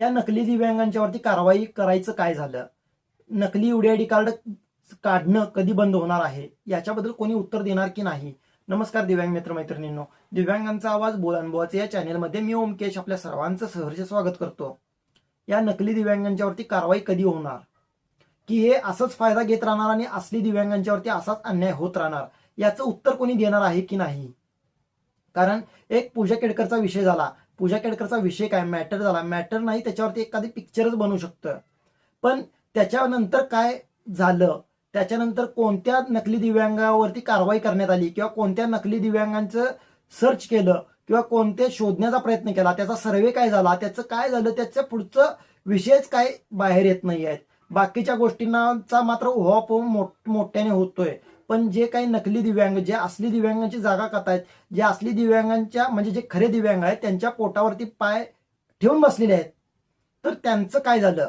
या नकली दिव्यांगांच्यावरती कारवाई करायचं काय झालं? नकली युडीआयडी कार्ड काढणं कधी बंद होणार आहे? याच्याबद्दल कोणी उत्तर देणार की नाही? नमस्कार दिव्यांग मित्र मैत्रिणींनो. दिव्यांगांचा आवाज बोलानुभवाचे या चॅनेलमध्ये मी ओमकेश आपल्या सर्वांचं सहर्ष स्वागत करतो. या नकली दिव्यांगांच्यावरती कारवाई कधी होणार? की हे असंच फायदा घेत राहणार आणि असली दिव्यांगांच्यावरती असाच अन्याय होत राहणार? याचं उत्तर कोणी देणार आहे की नाही? कारण एक पूजा केडकरचा विषय झाला. पूजा केडकरचा विषय काय? मॅटर झाला. मॅटर नाही त्याच्यावरती एखादी पिक्चरच बनू शकतं. पण त्याच्यानंतर काय झालं? त्याच्यानंतर कोणत्या नकली दिव्यांगावरती कारवाई करण्यात आली? किंवा कोणत्या नकली दिव्यांगांचं सर्च केलं? किंवा कोणते शोधण्याचा प्रयत्न केला? त्याचा सर्वे काय झाला? त्याचं काय झालं? त्याचं पुढचं विषयच काय बाहेर येत नाही आहेत बाकीच्या गोष्टींचा मात्र उहापोह मोठ्याने होतोय. पण जे काही नकली दिव्यांग जे असली दिव्यांगांची जागा करत आहेत जे असली दिव्यांगांच्या म्हणजे जे खरे दिव्यांग आहेत त्यांच्या पोटावरती पाय ठेवून बसलेले आहेत. तर त्यांचं काय झालं?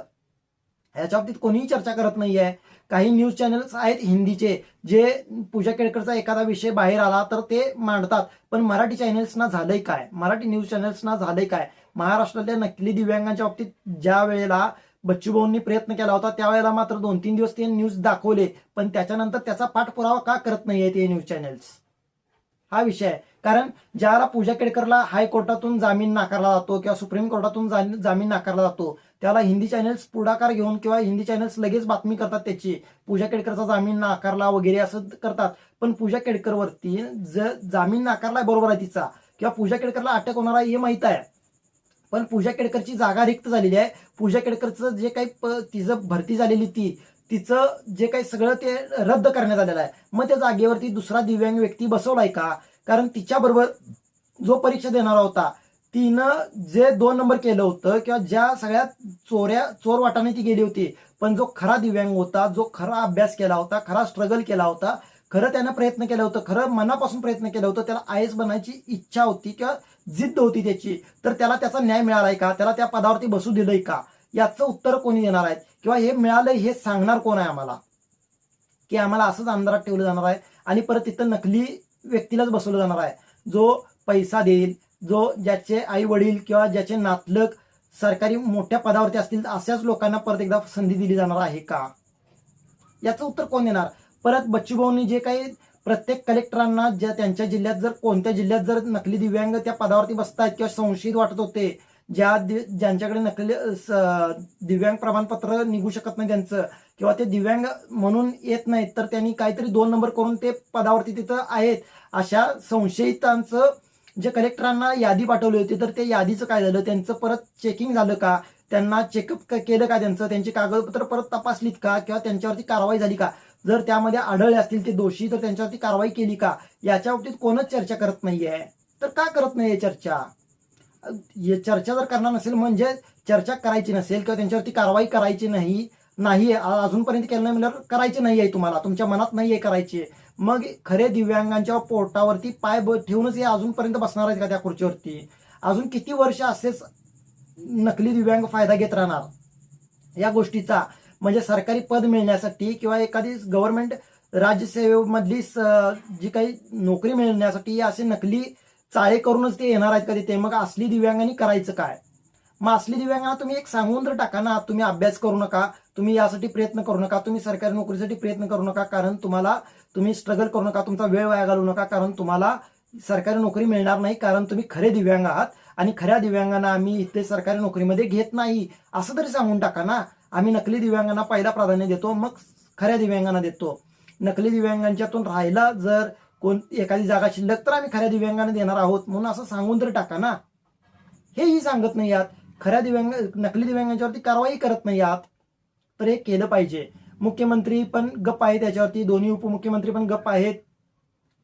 याच्या बाबतीत कोणीही चर्चा करत नाही आहे काही न्यूज चॅनल्स आहेत हिंदीचे जे पूजा केळकरचा एखादा विषय बाहेर आला तर ते मांडतात. पण मराठी चॅनल्सना झालंय काय? मराठी न्यूज चॅनल्सना झालंय काय? महाराष्ट्रातल्या नकली दिव्यांगांच्या बाबतीत ज्या वेळेला बच्चूभाऊंनी प्रयत्न केला होता. त्यावेळेला मात्र दोन तीन दिवस ते न्यूज दाखवले पण त्याच्यानंतर त्याचा पाठपुरावा का करत नाहीये ते न्यूज चॅनेल्स हा विषय आहे. कारण ज्याला पूजा केडकरला हायकोर्टातून जामीन नाकारला जातो किंवा सुप्रीम कोर्टातून जामीन नाकारला जातो त्याला हिंदी चॅनल्स पुढाकार घेऊन किंवा हिंदी चॅनल्स लगेच बातमी करतात त्याची. पूजा केडकरचा जामीन नाकारला वगैरे असं करतात पण पूजा केडकरवरती ज जामीन नाकारलाय बरोबर आहे तिचा किंवा पूजा केडकरला अटक होणार आहे हे माहीत आहे. पण पूजा केडकरची जागा रिक्त झालेली आहे. पूजा केडकरचं जे काही प- तिचं भरती झालेली ती तिचं जे काही सगळं ते रद्द करण्यात आलेलं आहे. मग त्या जागेवरती दुसरा दिव्यांग व्यक्ती बसवलाय का? कारण तिच्याबरोबर जो परीक्षा देणारा होता तिनं जे दोन नंबर केलं होतं किंवा ज्या सगळ्या चोऱ्या चोर वाटाने ती गेली होती पण जो खरा दिव्यांग होता जो खरा अभ्यास केला होता खरा स्ट्रगल केला होता खरं त्यानं प्रयत्न केला होता खरं मनापासून प्रयत्न केला होता त्याला आय एस बनायची इच्छा होती किंवा जिद्द होती त्याची. तर त्याला त्याचा न्याय मिळालाय का? त्याला त्या पदावरती बसू दिलंय का? याचं उत्तर कोणी देणार आहेत किंवा हे मिळालंय हे सांगणार कोण आहे आम्हाला? की आम्हाला असंच अंधारात ठेवलं जाणार आहे आणि परत तिथं नकली व्यक्तीलाच बसवलं जाणार आहे. जो पैसा देईल जो ज्याचे आई वडील किंवा ज्याचे नातलग सरकारी मोठ्या पदावरती असतील अशाच लोकांना परत एकदा संधी दिली जाणार आहे का? याचं उत्तर कोण देणार? परत बच्चूभाऊंनी जे काही प्रत्येक कलेक्टरांना ज्या त्यांच्या जिल्ह्यात जर कोणत्या जिल्ह्यात जर नकली दिव्यांग त्या पदावरती बसतात किंवा संशयित वाटत होते ज्या ज्यांच्याकडे नकली स- दिव्यांग प्रमाणपत्र निघू शकत नाही त्यांचं किंवा ते दिव्यांग म्हणून येत नाहीत तर त्यांनी काहीतरी दोन नंबर करून ते पदावरती तिथं आहेत. अशा संशयितांचं जे कलेक्टरांना यादी पाठवली होती तर ते यादीचं काय झालं? त्यांचं परत चेकिंग झालं का? त्यांना चेकअप केलं का त्यांचं? त्यांची कागदपत्र परत तपासलीत का? किंवा त्यांच्यावरती कारवाई झाली का? जर त्यामध्ये आढळले असतील ते दोषी तर त्यांच्यावरती कारवाई केली का? याच्या बाबतीत कोणच चर्चा करत नाहीये. तर का करत नाहीये चर्चा? चर्चा जर करणार नसेल म्हणजे चर्चा करायची नसेल किंवा त्यांच्यावरती कारवाई करायची नाही नाही अजूनपर्यंत केलं नाही म्हणजे करायची नाही आहे तुम्हाला. तुमच्या मनात नाही आहे करायची. मग खरे दिव्यांगांच्या पोटावरती पाय ठेवूनच हे अजूनपर्यंत बसणार आहेत का त्या खुर्चीवरती? अजून किती वर्ष असेच नकली दिव्यांग फायदा घेत राहणार? या गोष्टीचा. म्हणजे सरकारी पद मिळण्यासाठी किंवा एखादी गव्हर्नमेंट राज्यसेवेमधली जी काही नोकरी मिळण्यासाठी असे नकली चाळे करूनच ते येणार आहेत कधी ते मग असली दिव्यांगांनी करायचं काय? मग असली दिव्यांगांना तुम्ही एक सांगून तर टाका ना तुम्ही अभ्यास करू नका तुम्ही यासाठी प्रयत्न करू नका तुम्ही सरकारी नोकरीसाठी प्रयत्न करू नका कारण तुम्हाला तुम्ही स्ट्रगल करू नका तुमचा वेळ वाया घालू नका कारण तुम्हाला सरकारी नोकरी मिळणार नाही कारण तुम्ही खरे दिव्यांग आहात आणि खऱ्या दिव्यांगांना आम्ही इथे सरकारी नोकरीमध्ये घेत नाही असं तरी सांगून टाका ना. आम्ही नकली दिव्यांगांना पहिला प्राधान्य देतो मग खऱ्या दिव्यांगांना देतो. नकली दिव्यांगांच्यातून राहायला जर कोण एखादी जागा शिल्लक तर आम्ही खऱ्या दिव्यांगांना देणार आहोत म्हणून असं सांगून तरी टाका ना. हेही सांगत नाही आहात. खऱ्या दिव्यांग नकली दिव्यांगांच्यावरती कारवाई करत नाही आहात. तर हे केलं पाहिजे. मुख्यमंत्री पण गप्प आहेत त्याच्यावरती दोन्ही उपमुख्यमंत्री पण गप्प आहेत.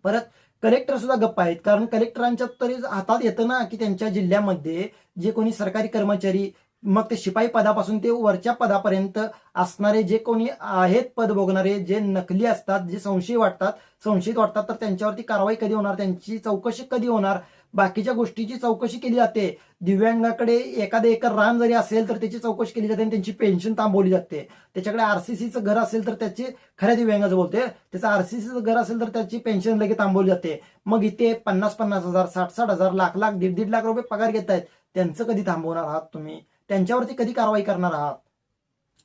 परत कलेक्टर सुद्धा गप्प आहेत. कारण कलेक्टरांच्या तरी हातात येतं ना की त्यांच्या जिल्ह्यामध्ये जे कोणी सरकारी कर्मचारी मग ते शिपाई पदापासून ते वरच्या पदापर्यंत असणारे जे कोणी आहेत पद भोगणारे जे नकली असतात जे संशयी वाटतात संशयित वाटतात तर त्यांच्यावरती कारवाई कधी होणार? त्यांची चौकशी कधी होणार? बाकीच्या गोष्टीची चौकशी केली जाते. दिव्यांगाकडे एखादं एकर रान जरी असेल तर त्याची चौकशी केली जाते आणि त्यांची पेन्शन थांबवली जाते. त्याच्याकडे आरसीसीचं घर असेल तर त्याची खऱ्या दिव्यांगाचं बोलते त्याचं आरसीसीचं घर असेल तर त्याची पेन्शन लगेच थांबवली जाते. मग इथे पन्नास पन्नास हजार साठ साठ हजार लाख लाख दीड दीड लाख रुपये पगार घेत आहेत त्यांचं कधी थांबवणार आहात तुम्ही? त्यांच्यावरती कधी कारवाई करणार आहात?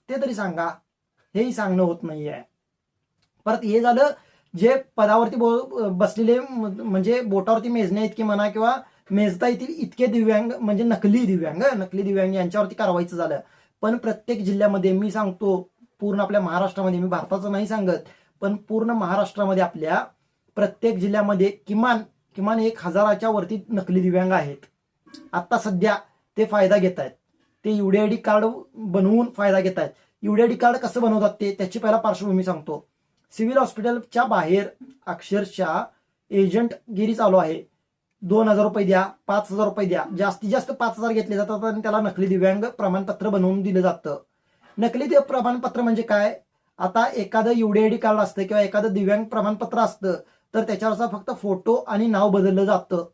ते तरी सांगा. हेही सांगणं होत नाहीये. परत हे झालं जे पदावरती बो- बसलेले म्हणजे बोटावरती मेजण्या इतके म्हणा किंवा मेजता येतील इतके दिव्यांग म्हणजे नकली दिव्यांग नकली दिव्यांग यांच्यावरती कारवाईचं झालं. पण प्रत्येक जिल्ह्यामध्ये मी सांगतो पूर्ण आपल्या महाराष्ट्रामध्ये मी भारताचं नाही सांगत पण पूर्ण महाराष्ट्रामध्ये आपल्या प्रत्येक जिल्ह्यामध्ये किमान किमान एक हजाराच्या वरती नकली दिव्यांग आहेत. आता सध्या ते फायदा घेत आहेत ते युडीआयडी कार्ड बनवून फायदा घेत आहेत. युडीआयडी कार्ड कसं बनवतात ते त्याची पहिला पार्श्वभूमी सांगतो. सिव्हिल हॉस्पिटलच्या बाहेर अक्षरशः एजंटगिरी चालू आहे. दोन हजार रुपये द्या पाच हजार रुपये द्या. जास्तीत जास्त पाच हजार घेतले जातात आणि त्याला नकली दिव्यांग प्रमाणपत्र बनवून दिलं जातं. नकली दिव्य प्रमाणपत्र म्हणजे काय? आता एखादं युडीआयडी कार्ड असतं किंवा एखादं दिव्यांग प्रमाणपत्र असतं तर त्याच्यावरचा फक्त फोटो आणि नाव बदललं जातं.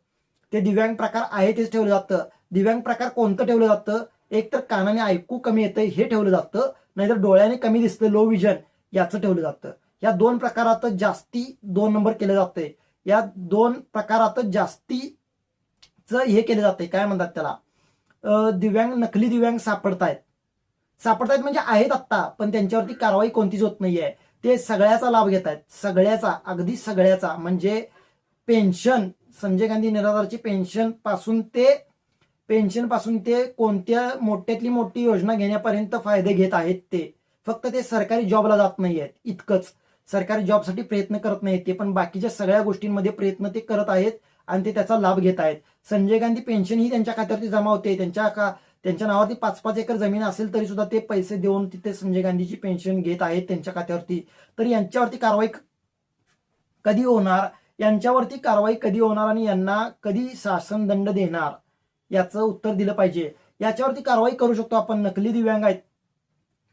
ते दिव्यांग प्रकार आहे तेच ठेवलं जातं. दिव्यांग प्रकार कोणतं ठेवलं जातं? एक तर कानाने ऐकू कमी येतं हे ठेवलं जातं. नाहीतर डोळ्याने कमी दिसतं लो विजन याचं ठेवलं जातं. या दोन प्रकारात जास्ती दोन नंबर केलं जातंय या दोन प्रकारात जास्तीच हे केलं जातंय काय म्हणतात त्याला? दिव्यांग नकली दिव्यांग सापडतायत. सापडतायत म्हणजे आहेत आत्ता पण त्यांच्यावरती कारवाई कोणतीच होत नाहीये. ते सगळ्याचा लाभ घेत आहेत सगळ्याचा अगदी सगळ्याचा. म्हणजे पेन्शन संजय गांधी निराधारची पेन्शनपासून ते पेन्शनपासून ते कोणत्या मोठ्यातली मोठी योजना घेण्यापर्यंत फायदे घेत आहेत ते. फक्त ते सरकारी जॉबला जात नाही आहेत इतकंच. सरकारी जॉबसाठी प्रयत्न करत नाहीत ते पण बाकीच्या सगळ्या गोष्टींमध्ये प्रयत्न ते करत आहेत आणि ते त्याचा लाभ घेत आहेत. संजय गांधी पेन्शन ही त्यांच्या खात्यावरती जमा होते. त्यांच्या का त्यांच्या नावावरती पाच पाच एकर जमीन असेल तरी सुद्धा ते पैसे देऊन तिथे संजय गांधीची पेन्शन घेत आहेत त्यांच्या खात्यावरती. तर यांच्यावरती कारवाई कधी होणार? यांच्यावरती कारवाई कधी होणार आणि यांना कधी शासन दंड देणार? याचं उत्तर दिलं पाहिजे. याच्यावरती कारवाई करू शकतो आपण. नकली दिव्यांग आहेत.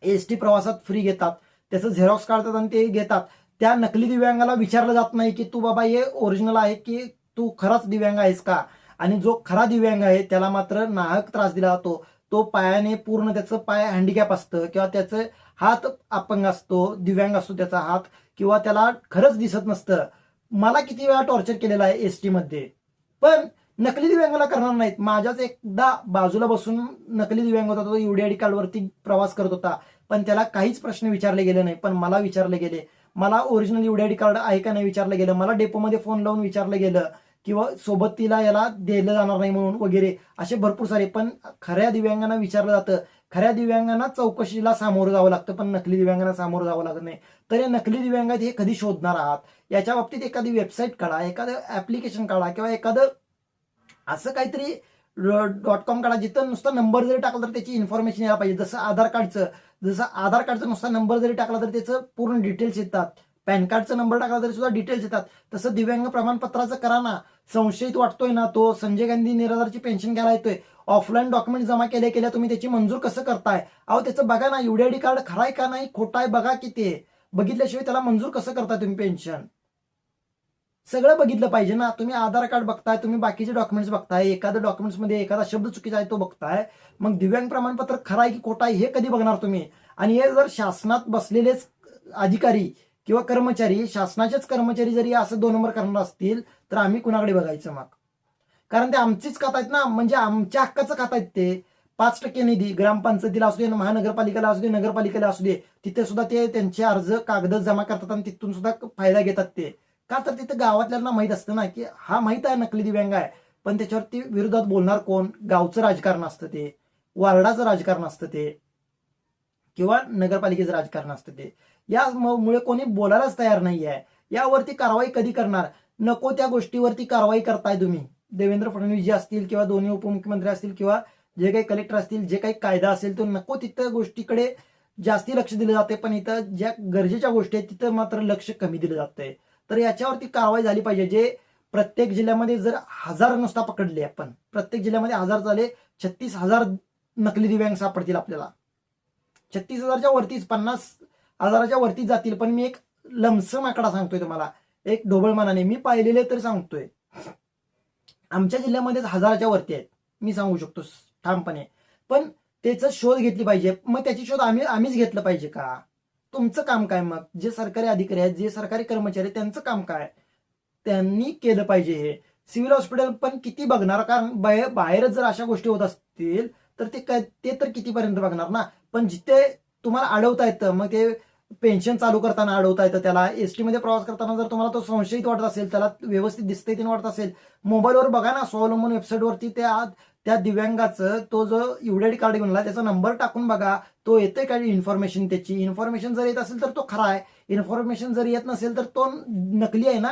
एस टी प्रवासात फ्री घेतात. त्याचं झेरॉक्स काढतात आणि ते घेतात. त्या नकली दिव्यांगाला विचारलं जात नाही की तू बाबा हे ओरिजिनल आहे की तू खराच दिव्यांग आहेस का? आणि जो खरा दिव्यांग आहे त्याला मात्र नाहक त्रास दिला जातो. तो पायाने पूर्ण त्याचं पाय हँडिकॅप असतं किंवा त्याचं हात अपंग असतो दिव्यांग असतो त्याचा हात किंवा त्याला खरंच दिसत नसतं. मला किती वेळा टॉर्चर केलेलं आहे एस टी मध्ये. पण नकली दिव्यांगाला करणार नाहीत. माझ्याच एकदा बाजूला बसून नकली दिव्यांग होता तो युडीआयडी कार्डवरती प्रवास करत होता. पण त्याला काहीच प्रश्न विचारले गेले नाही. पण मला विचारले गेले. मला ओरिजिनल युडीआयडी कार्ड आहे का नाही विचारलं गेलं. मला डेपोमध्ये फोन लावून विचारलं गेलं किंवा सोबत तिला याला दिलं जाणार नाही म्हणून वगैरे असे भरपूर सारे. पण खऱ्या दिव्यांगांना विचारलं जातं. खऱ्या दिव्यांगांना चौकशीला सामोरं जावं लागतं. पण नकली दिव्यांगांना सामोरं जावं लागत नाही. तर हे नकली दिव्यांग हे कधी शोधणार आहात? याच्या बाबतीत एखादी वेबसाईट काढा एखादं ऍप्लिकेशन काढा किंवा एखादं असं काहीतरी डॉट कॉम काढा जिथं नुसता नंबर जरी टाकला तर त्याची इन्फॉर्मेशन यायला पाहिजे. जसं आधार कार्डचं जसं आधार कार्डचा नुसता नंबर जरी टाकला तर त्याचं पूर्ण डिटेल्स येतात. पॅन कार्डचा नंबर टाकला तरी सुद्धा डिटेल्स येतात. तसं दिव्यांग प्रमाणपत्राचं करा ना. संशयित वाटतोय ना तो. संजय गांधी निराधारची पेन्शन घ्यायला येतोय. ऑफलाईन डॉक्युमेंट जमा केल्या केल्या तुम्ही त्याची मंजूर कसं करताय? अहो त्याचं बघा ना युडीआयडी कार्ड खराय आहे का नाही? खोटा आहे बघा किती बघितल्याशिवाय त्याला मंजूर कसं करताय तुम्ही पेन्शन सगळं बघितलं पाहिजे ना. तुम्ही आधार कार्ड बघताय तुम्ही बाकीचे डॉक्युमेंट्स बघताय एखाद्या डॉक्युमेंट्समध्ये एखादा शब्द चुकीचा आहे तो बघताय मग दिव्यांग प्रमाणपत्र खरं आहे की खोटा आहे हे कधी बघणार तुम्ही? आणि हे जर शासनात बसलेलेच अधिकारी किंवा कर्मचारी शासनाचेच कर्मचारी जरी असं दोन नंबर करणार असतील तर आम्ही कुणाकडे बघायचं मग? कारण ते आमचीच खात आहेत ना. म्हणजे आमच्या हक्काचं खात आहेत ते. पाच टक्के निधी ग्रामपंचायतीला असू दे महानगरपालिकेला असू दे नगरपालिकेला असू दे तिथे सुद्धा ते त्यांचे अर्ज कागद जमा करतात आणि तिथून सुद्धा फायदा घेतात ते. का तर तिथं गावातल्यांना माहीत असतं ना की हा माहीत आहे नकली दिव्यांग आहे पण त्याच्यावरती विरोधात बोलणार कोण? गावचं राजकारण असतं ते वार्डाचं राजकारण असतं ते किंवा नगरपालिकेचं राजकारण असतं ते. यामुळे कोणी बोलायलाच तयार नाही आहे यावरती कारवाई कधी करणार? नको त्या गोष्टीवरती कारवाई करताय तुम्ही. देवेंद्र फडणवीस जे असतील किंवा दोन्ही उपमुख्यमंत्री असतील किंवा जे काही कलेक्टर असतील जे काही कायदा असेल तो नको तिथं गोष्टीकडे जास्ती लक्ष दिलं जाते पण इथं ज्या गरजेच्या गोष्टी आहेत तिथं मात्र लक्ष कमी दिलं जातंय. तर याच्यावरती कारवाई झाली पाहिजे. जे प्रत्येक जिल्ह्यामध्ये जर हजार नुसता पकडले आपण प्रत्येक जिल्ह्यामध्ये हजार झाले छत्तीस हजार नकली दिव्यांग सापडतील आपल्याला. छत्तीस हजारच्या वरतीच पन्नास हजाराच्या वरतीच जातील. पण मी एक लमसम आकडा सांगतोय तुम्हाला. एक ढोबळमानाने मी पाहिलेले तर सांगतोय. आमच्या जिल्ह्यामध्येच हजाराच्या वरती आहेत. मी सांगू शकतो ठामपणे. पण त्याचा शोध घेतली पाहिजे. मग त्याची शोध आम्ही आम्हीच घेतलं पाहिजे का? तुमचं काम काय मग? जे सरकारी अधिकारी आहेत जे सरकारी कर्मचारी आहेत त्यांचं काम काय? त्यांनी केलं पाहिजे हे. सिव्हिल हॉस्पिटल पण किती बघणार? कारण बाहेर बाहेरच जर अशा गोष्टी होत असतील तर ते काय ते तर कितीपर्यंत बघणार ना? पण जिथे तुम्हाला अडवता येतं मग ते पेन्शन चालू करताना अडवता येतं त्याला एसमध्ये प्रवास करताना जर तुम्हाला तो संशयित वाटत असेल त्याला व्यवस्थित दिसतंय तीन वाटत असेल मोबाईलवर बघा ना स्वावलंबन वेबसाईटवरती त्या त्या दिव्यांगाचं तो जो युडेड कार्ड घेऊन त्याचा नंबर टाकून बघा. तो येते का इन्फॉर्मेशन त्याची? इन्फॉर्मेशन जर येत असेल तर तो खरा आहे. इन्फॉर्मेशन जर येत नसेल तर तो नकली आहे ना?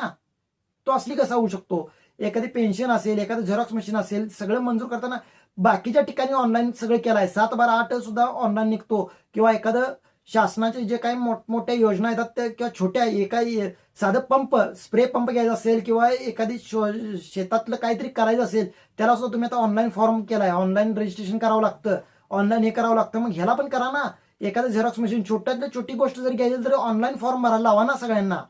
तो असली कसा होऊ शकतो? एखादी पेन्शन असेल एखादं झेरॉक्स मशीन असेल सगळं मंजूर करताना बाकीच्या ठिकाणी ऑनलाईन सगळं केलं आहे सात बारा आठ सुद्धा ऑनलाईन निघतो. किंवा एखादं शासनाचे जे काही मोठमोठ्या योजना येतात त्या किंवा छोट्या एका साधं पंप स्प्रे पंप घ्यायचा असेल किंवा एखादी शो- शेतातलं काहीतरी करायचं असेल त्याला सुद्धा तुम्ही आता ऑनलाईन फॉर्म केलाय. ऑनलाईन रजिस्ट्रेशन करावं लागतं. ऑनलाईन हे करावं लागतं. मग ह्याला पण करा ना. एखादं झेरॉक्स मशीन छोट्यातल्या छोटी गोष्ट जरी घ्यायची तरी ऑनलाईन फॉर्म भरायला लावा ना सगळ्यांना.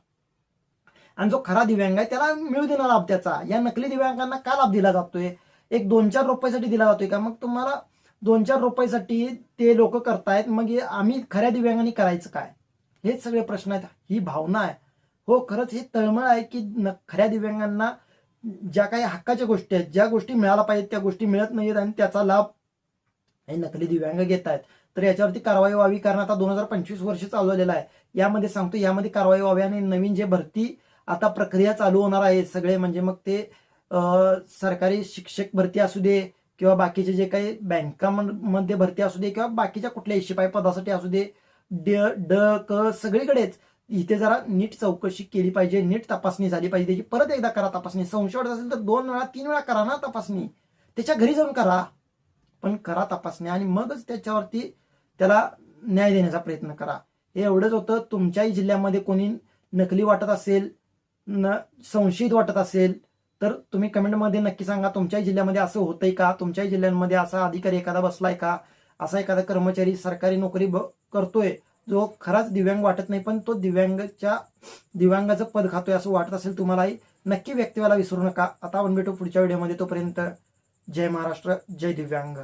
आणि जो खरा दिव्यांग आहे त्याला मिळू देणार लाभ त्याचा. या नकली दिव्यांगांना का लाभ दिला जातोय? एक दोन चार रुपयासाठी दिला जातोय का? मग तुम्हाला दोन चार रुपयासाठी ते लोक करतायत. मग आम्ही खऱ्या दिव्यांगांनी करायचं काय? हेच सगळे प्रश्न आहेत. ही भावना आहे. हो खरंच हे तळमळ आहे की न खऱ्या दिव्यांगांना ज्या काही हक्काच्या गोष्टी आहेत ज्या गोष्टी मिळाल्या पाहिजेत त्या गोष्टी मिळत नाहीत आणि त्याचा लाभ हे नकली दिव्यांग घेत आहेत तर याच्यावरती कारवाई व्हावी कारण आता दोन हजार पंचवीस वर्ष चालू आहे. यामध्ये सांगतो यामध्ये कारवाई व्हावी आणि नवीन जे भरती आता प्रक्रिया चालू होणार आहे सगळे म्हणजे मग ते सरकारी शिक्षक भरती असू दे किंवा बाकीचे जे काही बँकामध्ये भरती असू दे किंवा बाकीच्या कुठल्या शिपाई पदासाठी असू दे ड ड क सगळीकडेच इथे जरा नीट चौकशी केली पाहिजे नीट तपासणी झाली पाहिजे. त्याची परत एकदा करा तपासणी. संशय वाटत असेल तर दोन वेळा तीन वेळा करा ना तपासणी. त्याच्या घरी जाऊन करा. पण करा तपासणी आणि मगच त्याच्यावरती त्याला न्याय देण्याचा प्रयत्न करा. हे एवढंच होतं. तुमच्याही जिल्ह्यामध्ये कोणी नकली वाटत असेल न संशयित वाटत असेल तर तुम्ही कमेंटमध्ये नक्की सांगा तुमच्याही जिल्ह्यामध्ये असं होतंय का? तुमच्याही जिल्ह्यांमध्ये असा अधिकारी एखादा बसलाय का? असा एखादा कर्मचारी सरकारी नोकरी ब- करतोय जो खराच दिव्यांग वाटत नाही पण तो दिव्यांगच्या दिव्यांगाचं पद खातोय असं वाटत असेल तुम्हालाही नक्की व्यक्ती विसरू नका. आता आपण भेटू पुढच्या व्हिडिओमध्ये तोपर्यंत जय महाराष्ट्र जय दिव्यांग.